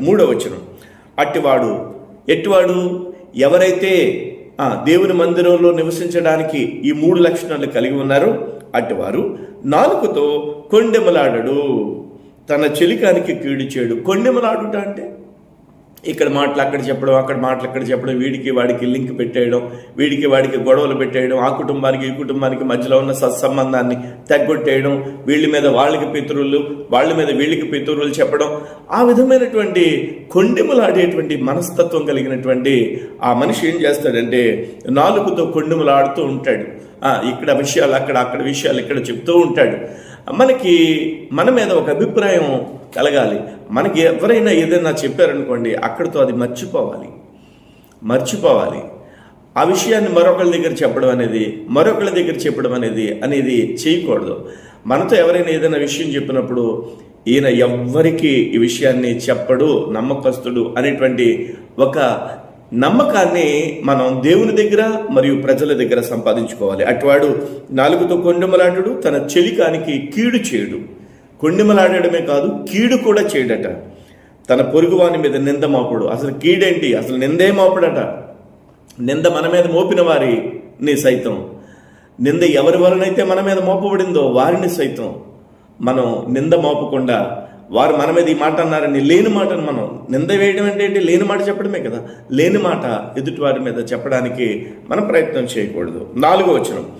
మూడో వచనం. అట్టివాడు ఎట్టివాడు? ఎవరైతే ఆ, దేవుని మందిరంలో నివసించడానికి ఈ మూడు లక్షణాలు కలిగి ఉన్నారో అటువారు నాలుకతో కొండెమలాడడు. తన చెలికానికి కీడు చేయడు. కొండెమలాడుట అంటే? ఇక్కడ మాటలు అక్కడ చెప్పడం అక్కడ మాటలు అక్కడ చెప్పడం వీడికి వాడికి లింక్ పెట్టేయడం వీడికి వాడికి గొడవలు పెట్టేయడం ఆ కుటుంబానికి ఈ కుటుంబానికి మధ్యలో ఉన్న సత్సంబంధాన్ని తగ్గొట్టేయడం వీళ్ళ మీద వాళ్ళకి పితరులు వాళ్ళ మీద వీళ్ళకి పితరులు చెప్పడం ఆ విధమైనటువంటి కొండెములాడేటువంటి మనస్తత్వం కలిగినటువంటి ఆ మనిషి ఏం చేస్తాడంటే నాలుగుతో కొండెములాడుతూ ఉంటాడు. ఇక్కడ విషయాలు అక్కడ అక్కడ విషయాలు ఇక్కడ చెప్తూ ఉంటాడు. మనకి మన మీద ఒక అభిప్రాయం కలగాలి. మనకి ఎవరైనా ఏదైనా చెప్పారనుకోండి అక్కడితో అది మర్చిపోవాలి. మర్చిపోవాలి. ఆ విషయాన్ని మరొకరి దగ్గర చెప్పడం అనేది మరొకరి దగ్గర చెప్పడం అనేది అనేది చేయకూడదు. మనతో ఎవరైనా ఏదైనా విషయం చెప్పినప్పుడు ఈయన ఎవ్వరికి ఈ విషయాన్ని చెప్పడు నమ్మకస్తుడు అనేటువంటి ఒక నమ్మకాన్ని మనం దేవుని దగ్గర మరియు ప్రజల దగ్గర సంపాదించుకోవాలి. అటువాడు నాలుగుతో కొండమలాడు తన చెలికానికి కీడు చేయడు. కొండెమలాడడమే కాదు కీడు కూడా చేయడట. తన పొరుగువాని మీద నింద మోపడు. అసలు కీడేంటి? అసలు నిందే మోపడట. నింద మన మీద మోపిన వారి నీ సైతం. నింద ఎవరి వలనైతే మన మీద మోపబడిందో వారిని సైతం. మనం నింద మోపకుండా వారు మన మీద ఈ మాట అన్నారని లేని మాటను మనం నింద వేయడం అంటే ఏంటి? లేని మాట చెప్పడమే కదా. లేని మాట ఎదుటి వారి మీద చెప్పడానికి మనం ప్రయత్నం చేయకూడదు. నాలుగో వచనం.